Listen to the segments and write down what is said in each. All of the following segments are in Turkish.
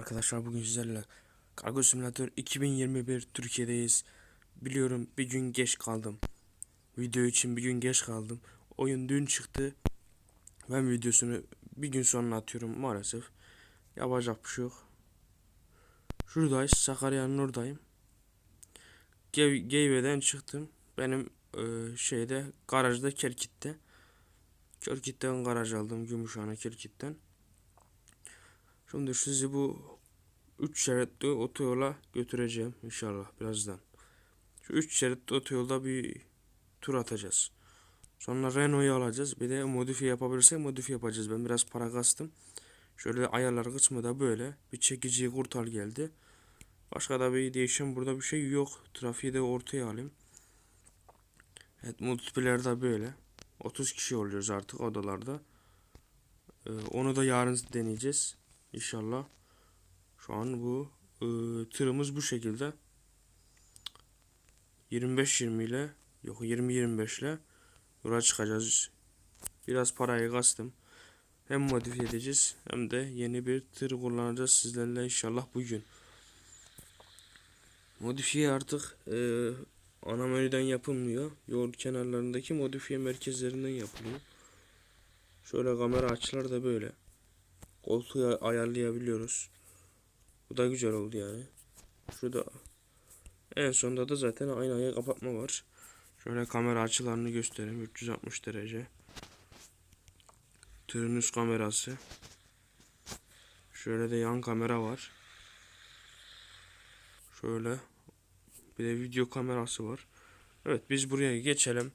Arkadaşlar bugün sizlerle Kargo Simülatör 2021 Türkiye'deyiz. Biliyorum bir gün geç kaldım. Video için bir gün geç kaldım. Oyun dün çıktı. Ben videosunu bir gün sonra atıyorum maalesef. Yapacak bir şey yok. Şuradayız. Sakarya'nın oradayım. Gev Geyve'den çıktım. Benim e, şeyde garajda Kerkit'te. Kerkit'ten garaj aldım. Gümüşhane Kerkit'ten. Şimdi sizi bu 3 şeritli otoyola götüreceğim inşallah birazdan. Şu 3 şeritli otoyolda bir tur atacağız. Sonra Renault'u alacağız. Bir de modifiye yapabilirsek modifiye yapacağız. Ben biraz para kastım. Şöyle ayarlar kısmı da böyle. Bir çekici kurtal geldi. Başka da bir değişim burada bir şey yok. Trafiği de ortaya alayım. Evet multiplayer da böyle. 30 kişi oluyoruz artık odalarda. Ee, onu da yarın deneyeceğiz. İnşallah. Şu an bu e, tırımız bu şekilde. 25-20 ile yok 20-25 ile yola çıkacağız. Biraz parayı kastım. Hem modifiye edeceğiz hem de yeni bir tır kullanacağız sizlerle inşallah bugün. Modifiye artık e, ana menüden yapılmıyor. Yol kenarlarındaki modifiye merkezlerinden yapılıyor. Şöyle kamera açılar da böyle. Koltuğu ayarlayabiliyoruz. Bu da güzel oldu yani. Şurada en sonunda da zaten aynayı kapatma var. Şöyle kamera açılarını göstereyim. 360 derece. Tırın üst kamerası. Şöyle de yan kamera var. Şöyle. Bir de video kamerası var. Evet biz buraya geçelim.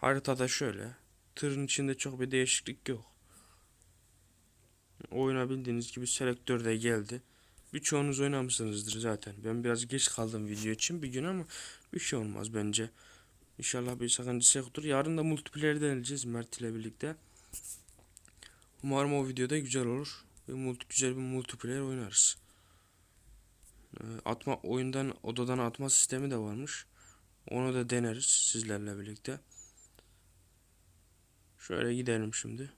Haritada şöyle. Tırın içinde çok bir değişiklik yok. Oyuna bildiğiniz gibi selektör de geldi. Birçoğunuz oynamışsınızdır zaten. Ben biraz geç kaldım video için bir gün ama bir şey olmaz bence. İnşallah bir sakıncası yoktur. Yarın da multiplayer deneyeceğiz Mert ile birlikte. Umarım o videoda güzel olur. Ve multi, güzel bir multiplayer oynarız. Ee, Atma oyundan odadan atma sistemi de varmış. Onu da deneriz sizlerle birlikte. Şöyle gidelim şimdi.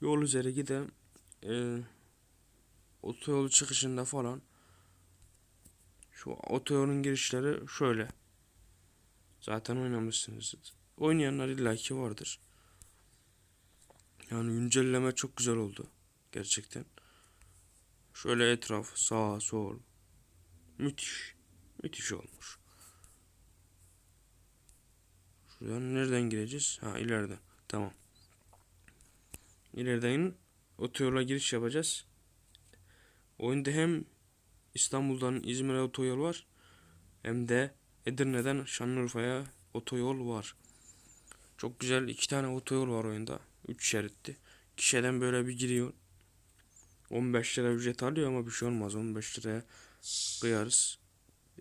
Yol üzeri gidelim. Ee, otoyolu çıkışında falan. Şu otoyolun girişleri şöyle. Zaten oynamışsınız. Oynayanlar illaki vardır. Yani güncelleme çok güzel oldu. Gerçekten. Şöyle etraf, sağ, sol. Müthiş. Müthiş olmuş. Şuradan nereden gireceğiz? Ha ileride. Tamam. İleriden otoyola giriş yapacağız. Oyunda hem İstanbul'dan İzmir'e otoyol var. Hem de Edirne'den Şanlıurfa'ya otoyol var. Çok güzel iki tane otoyol var oyunda. Üç şeritli. Kişiden böyle bir giriyor. 15 lira ücret alıyor ama bir şey olmaz. 15 liraya kıyarız.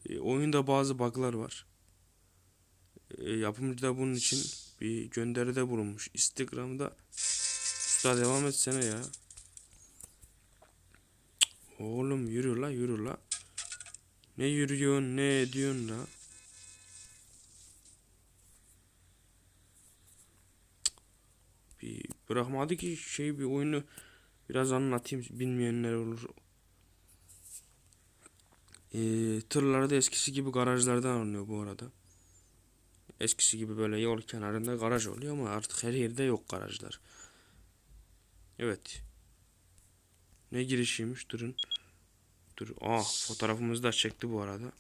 E, oyunda bazı bug'lar var. E, yapımcı da bunun için bir gönderide bulunmuş. Instagram'da Usta devam etsene ya. Oğlum yürü la yürü la. Ne yürüyorsun ne ediyorsun la. Bir bırakmadı ki şey bir oyunu biraz anlatayım bilmeyenler olur. Ee, tırları eskisi gibi garajlardan alınıyor bu arada. Eskisi gibi böyle yol kenarında garaj oluyor ama artık her yerde yok garajlar. Evet. Ne girişiymiş durun. Dur. Ah fotoğrafımızı da çekti bu arada.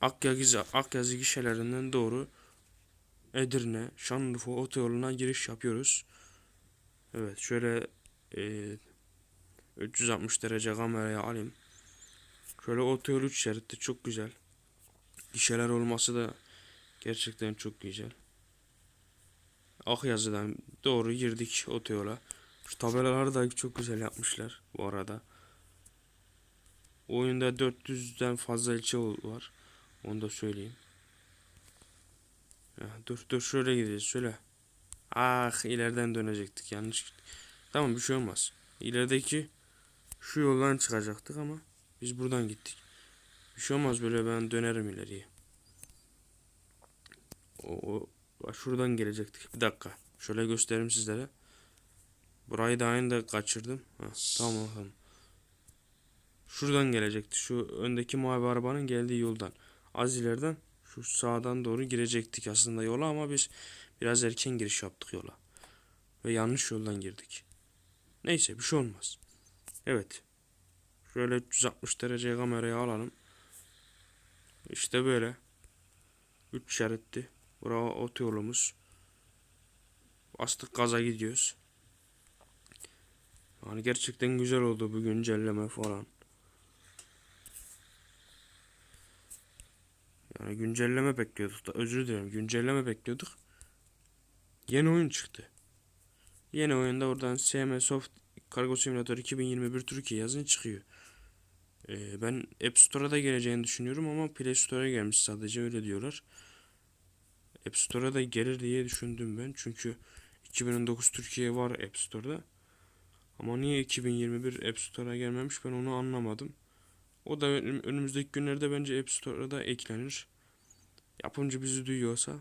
Akyazı, Akyazı gişelerinden doğru Edirne, Şanlıurfa otoyoluna giriş yapıyoruz. Evet şöyle e, 360 derece kameraya alayım. Şöyle otoyol 3 şeritli çok güzel. Gişeler olması da gerçekten çok güzel. Akyazı'dan doğru girdik otoyola. Şu tabelaları da çok güzel yapmışlar bu arada. Oyunda 400'den fazla ilçe var. Onu da söyleyeyim. Ya, dur dur şöyle gideceğiz şöyle. Ah ileriden dönecektik yanlış. Tamam bir şey olmaz. İlerideki şu yoldan çıkacaktık ama biz buradan gittik. Bir şey olmaz böyle ben dönerim ileriye. O, o şuradan gelecektik. Bir dakika. Şöyle göstereyim sizlere. Burayı da aynı da kaçırdım. Ha, tamam tamam. Şuradan gelecekti. Şu öndeki mavi arabanın geldiği yoldan. Az ileriden şu sağdan doğru girecektik aslında yola ama biz biraz erken giriş yaptık yola. Ve yanlış yoldan girdik. Neyse bir şey olmaz. Evet. Şöyle 360 derece kamerayı alalım. İşte böyle. 3 şeritli. Bura otoyolumuz. Bastık gaza gidiyoruz. Yani gerçekten güzel oldu bu güncelleme falan. Yani güncelleme bekliyorduk da özür dilerim güncelleme bekliyorduk. Yeni oyun çıktı. Yeni oyunda oradan SM Soft Kargo Simulator 2021 Türkiye yazın çıkıyor. Ee, ben App Store'a da geleceğini düşünüyorum ama Play Store'a gelmiş sadece öyle diyorlar. App Store'a da gelir diye düşündüm ben. Çünkü 2019 Türkiye var App Store'da. Ama niye 2021 App Store'a gelmemiş ben onu anlamadım. O da ön- önümüzdeki günlerde bence App Store'a da eklenir. Yapımcı bizi duyuyorsa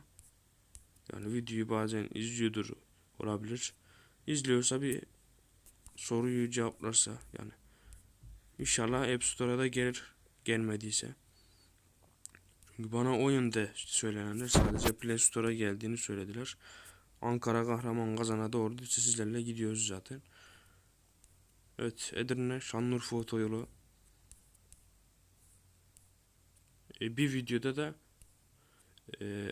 yani videoyu bazen izliyordur olabilir. İzliyorsa bir soruyu cevaplarsa yani inşallah App Store'a da gelir gelmediyse. Çünkü bana o yönde söylenenler sadece Play Store'a geldiğini söylediler. Ankara Kahraman Kazan'a doğru sizlerle gidiyoruz zaten. Evet Edirne Şanlıurfa otoyolu. E, bir videoda da e,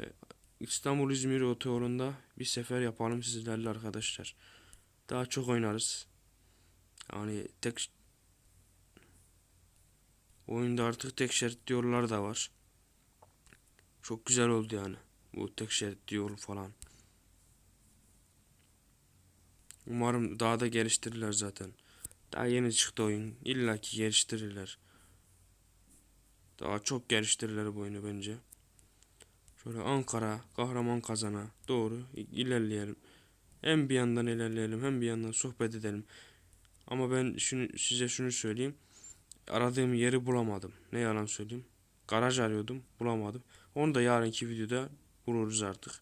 İstanbul İzmir otoyolunda bir sefer yapalım sizlerle arkadaşlar. Daha çok oynarız. Yani tek oyunda artık tek şeritli yollar da var. Çok güzel oldu yani. Bu tek şeritli yol falan. Umarım daha da geliştirirler zaten. Daha yeni çıktı oyun. İlla ki geliştirirler. Daha çok geliştirirler bu oyunu bence. Şöyle Ankara, Kahraman Kazan'a doğru ilerleyelim. Hem bir yandan ilerleyelim hem bir yandan sohbet edelim. Ama ben şunu, size şunu söyleyeyim. Aradığım yeri bulamadım. Ne yalan söyleyeyim. Garaj arıyordum. Bulamadım. Onu da yarınki videoda buluruz artık.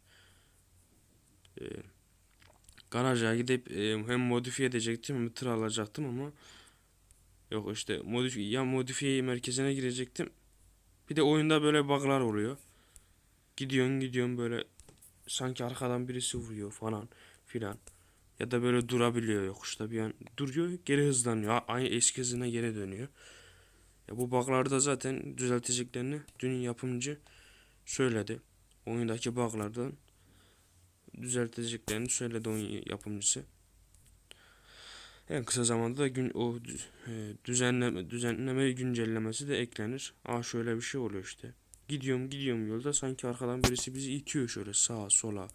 Ee, garaja gidip e, hem modifiye edecektim hem tır alacaktım ama yok işte modifiye ya modifiye merkezine girecektim. Bir de oyunda böyle bug'lar oluyor. Gidiyorsun gidiyorsun böyle sanki arkadan birisi vuruyor falan filan. Ya da böyle durabiliyor yokuşta bir an duruyor geri hızlanıyor. Aynı eski hızına geri dönüyor. Ya bu bug'larda zaten düzelteceklerini dün yapımcı söyledi. Oyundaki bug'lardan düzelteceklerini söyledi oyun yapımcısı. En kısa zamanda da gün o e, düzenleme düzenleme güncellemesi de eklenir. Aa şöyle bir şey oluyor işte. Gidiyorum gidiyorum yolda sanki arkadan birisi bizi itiyor şöyle sağa sola.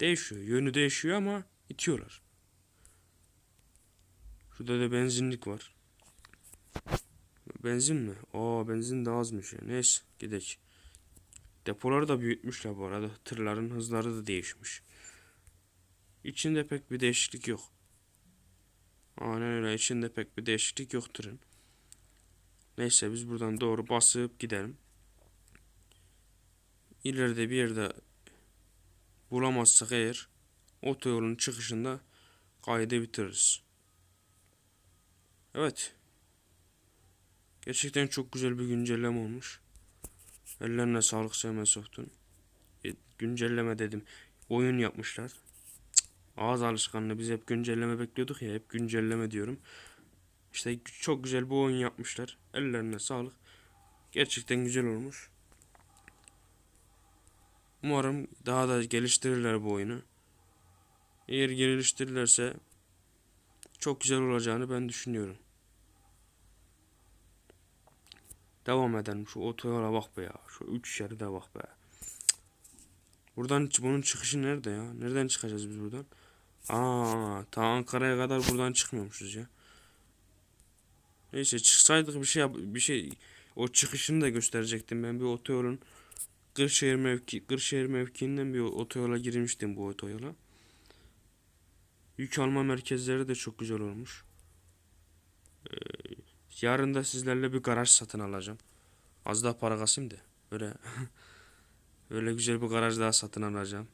Değişiyor. Yönü değişiyor ama itiyorlar. Şurada da benzinlik var. Benzin mi? Aa benzin de azmış ya. Neyse gidelim. Depoları da büyütmüşler bu arada. Tırların hızları da değişmiş. İçinde pek bir değişiklik yok. Aynen öyle. İçinde pek bir değişiklik yok tırın. Neyse biz buradan doğru basıp gidelim. İleride bir yerde bulamazsak eğer otoyolun çıkışında kaydı bitiririz. Evet. Gerçekten çok güzel bir güncelleme olmuş. Ellerine sağlık Sevme Soft'un. E, güncelleme dedim. Oyun yapmışlar. Cık, Ağız alışkanlığı. Biz hep güncelleme bekliyorduk ya. Hep güncelleme diyorum. İşte çok güzel bir oyun yapmışlar. Ellerine sağlık. Gerçekten güzel olmuş. Umarım daha da geliştirirler bu oyunu. Eğer geliştirirlerse çok güzel olacağını ben düşünüyorum. Devam edelim. Şu otoyola bak be ya. Şu üç şeride bak be. Buradan bunun çıkışı nerede ya? Nereden çıkacağız biz buradan? Aa, ta Ankara'ya kadar buradan çıkmıyormuşuz ya. Neyse çıksaydık bir şey bir şey o çıkışını da gösterecektim ben bir otoyolun Kırşehir mevki Kırşehir mevkiinden bir otoyola girmiştim bu otoyola. Yük alma merkezleri de çok güzel olmuş. Ee, yarın da sizlerle bir garaj satın alacağım. Az daha para kasayım da öyle öyle güzel bir garaj daha satın alacağım.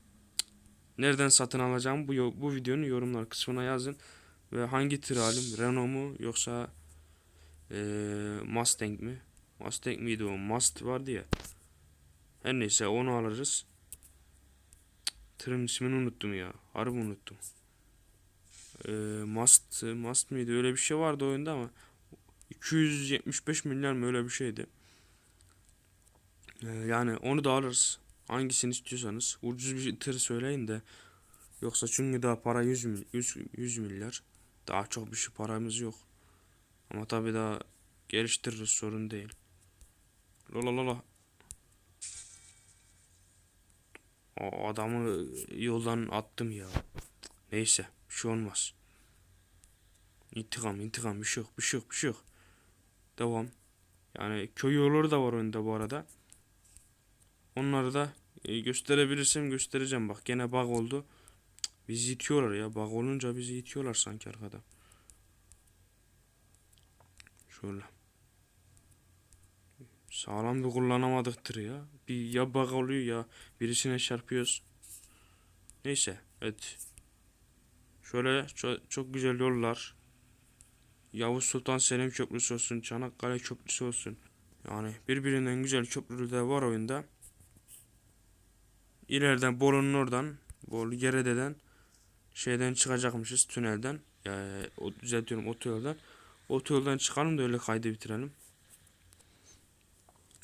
Nereden satın alacağım bu bu videonun yorumlar kısmına yazın. Ve hangi tır alayım? Renault mu yoksa eee, Mustang mi? Mustang miydi o? Must vardı ya. Her neyse onu alırız. Tırın ismini unuttum ya. Harbi unuttum. Eee Must, Must mıydı? Öyle bir şey vardı oyunda ama 275 milyar mı öyle bir şeydi. Eee, yani onu da alırız. Hangisini istiyorsanız. Ucuz bir tır söyleyin de. Yoksa çünkü daha para 100, mil- 100, 100 milyar. Daha çok bir şey paramız yok. Ama tabii daha geliştiririz sorun değil. Lola lola. O adamı yoldan attım ya. Neyse bir şey olmaz. İntikam intikam bir şey yok bir şey yok bir şey yok. Devam. Yani köy yolları da var oyunda bu arada. Onları da e, gösterebilirsem göstereceğim. Bak gene bug oldu. Bizi itiyorlar ya. Bug olunca bizi itiyorlar sanki arkada. Şöyle. Sağlam bir kullanamadık tırı ya. Bir ya bug oluyor ya birisine çarpıyoruz. Neyse evet. Şöyle çok, çok güzel yollar. Yavuz Sultan Selim Köprüsü olsun, Çanakkale Köprüsü olsun. Yani birbirinden güzel köprüler var oyunda. İleriden Bolu'nun oradan, Bolu Gerede'den şeyden çıkacakmışız tünelden. Yani o düzeltiyorum otoyoldan. Otoyoldan çıkalım da öyle kaydı bitirelim.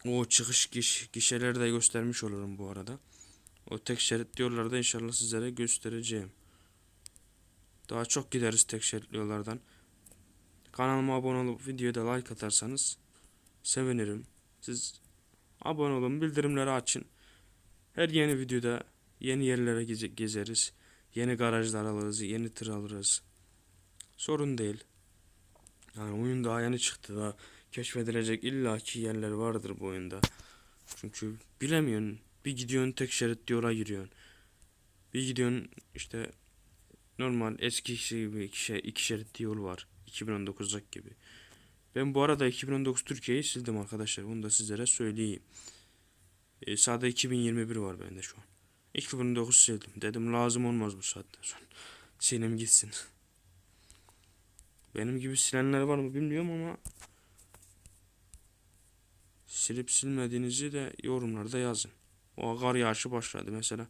O çıkış giş, gişeleri de göstermiş olurum bu arada. O tek şerit yollarda inşallah sizlere göstereceğim. Daha çok gideriz tek şeritli yollardan. Kanalıma abone olup videoda like atarsanız sevinirim. Siz abone olun, bildirimleri açın. Her yeni videoda yeni yerlere geze- gezeriz. Yeni garajlar alırız, yeni tır alırız. Sorun değil. Yani oyun daha yeni çıktı da keşfedilecek illaki yerler vardır bu oyunda. Çünkü bilemiyorsun. Bir gidiyorsun tek şerit yola giriyorsun. Bir gidiyorsun işte normal eski gibi iki, şey, iki şeritli yol var. 2019'daki gibi. Ben bu arada 2019 Türkiye'yi sildim arkadaşlar. Bunu da sizlere söyleyeyim. E, sağda 2021 var bende şu an. 2009 sildim. Dedim lazım olmaz bu saatten sonra. Silim gitsin. Benim gibi silenler var mı bilmiyorum ama silip silmediğinizi de yorumlarda yazın. O kar yağışı başladı mesela.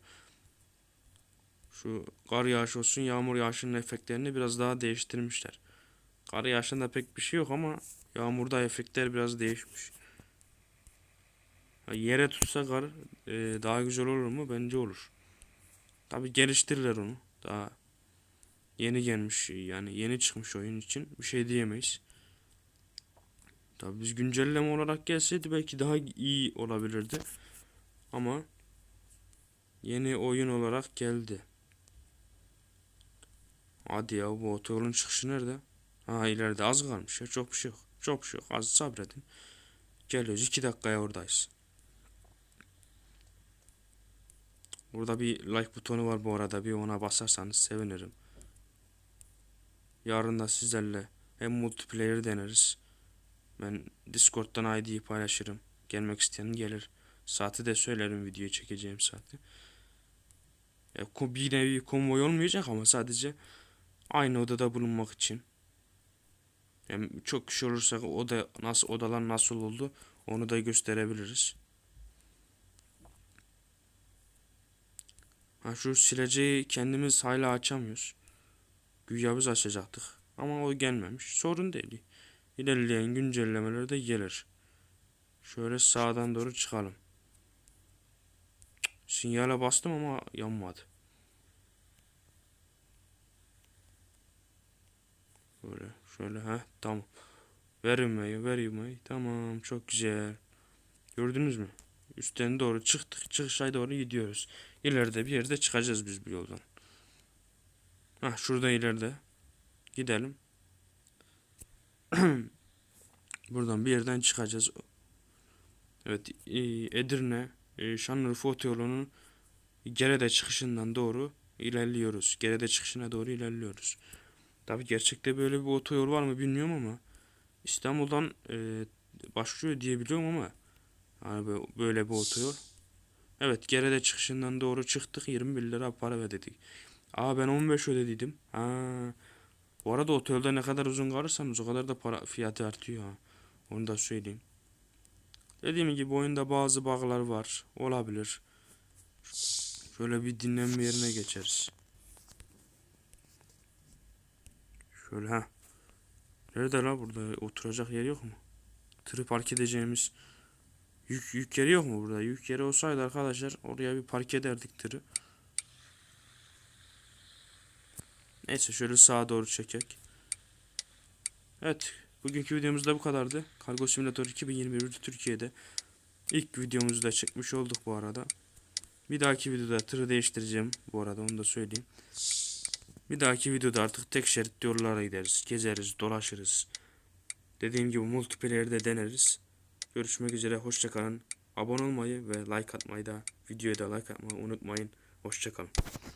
Şu kar yağışı olsun yağmur yağışının efektlerini biraz daha değiştirmişler. Kar yağışında pek bir şey yok ama yağmurda efektler biraz değişmiş. Ha, Yere tutsa kar e, daha güzel olur mu? Bence olur. Tabi geliştirirler onu. Daha yeni gelmiş yani yeni çıkmış oyun için bir şey diyemeyiz. Tabi biz güncelleme olarak gelseydi belki daha iyi olabilirdi. Ama yeni oyun olarak geldi. Hadi ya bu otoyolun çıkışı nerede? Ha ileride az kalmış ya çok bir şey yok. Çok bir şey yok az sabredin. Geliyoruz 2 dakikaya oradayız. Burada bir like butonu var bu arada bir ona basarsanız sevinirim. Yarın da sizlerle hem multiplayer deneriz. Ben Discord'dan ID'yi paylaşırım. Gelmek isteyen gelir. Saati de söylerim videoyu çekeceğim saati. Ya, bir nevi konvoy olmayacak ama sadece aynı odada bulunmak için. Yani çok kişi olursa oda nasıl odalar nasıl oldu onu da gösterebiliriz. Ha şu sileceği kendimiz hala açamıyoruz. Güya biz açacaktık. Ama o gelmemiş. Sorun değil. İlerleyen güncellemelerde gelir. Şöyle sağdan doğru çıkalım. Sinyale bastım ama yanmadı. Böyle şöyle ha tamam. Ver ivmeyi. Tamam çok güzel. Gördünüz mü? Üstten doğru çıktık çıkışa doğru gidiyoruz. İleride bir yerde çıkacağız biz bu yoldan. Ha şurada ileride. Gidelim. Buradan bir yerden çıkacağız. Evet e, Edirne e, Şanlıurfa otoyolunun Gerede çıkışından doğru ilerliyoruz. Gerede çıkışına doğru ilerliyoruz. Tabi gerçekte böyle bir otoyol var mı bilmiyorum ama İstanbul'dan e, başlıyor diye biliyorum ama yani bö- böyle bir otoyol. Evet Gerede çıkışından doğru çıktık 21 lira para ödedik. Aa ben 15 ödediydim. Ha Bu arada otelde ne kadar uzun kalırsanız o kadar da para fiyatı artıyor ha. Onu da söyleyeyim. Dediğim gibi oyunda bazı bug'lar var. Olabilir. Şöyle bir dinlenme yerine geçeriz. Şöyle ha. Nerede la burada oturacak yer yok mu? Tırı park edeceğimiz yük yük yeri yok mu burada? Yük yeri olsaydı arkadaşlar oraya bir park ederdik tırı. Neyse şöyle sağa doğru çekek. Evet. Bugünkü videomuz da bu kadardı. Kargo Simulator 2021 Türkiye'de ilk videomuzu da çekmiş olduk bu arada. Bir dahaki videoda tırı değiştireceğim bu arada onu da söyleyeyim. Bir dahaki videoda artık tek şerit yollara gideriz. Gezeriz, dolaşırız. Dediğim gibi multiplayer'de deneriz. Görüşmek üzere. Hoşçakalın. Abone olmayı ve like atmayı da videoya da like atmayı unutmayın. Hoşçakalın.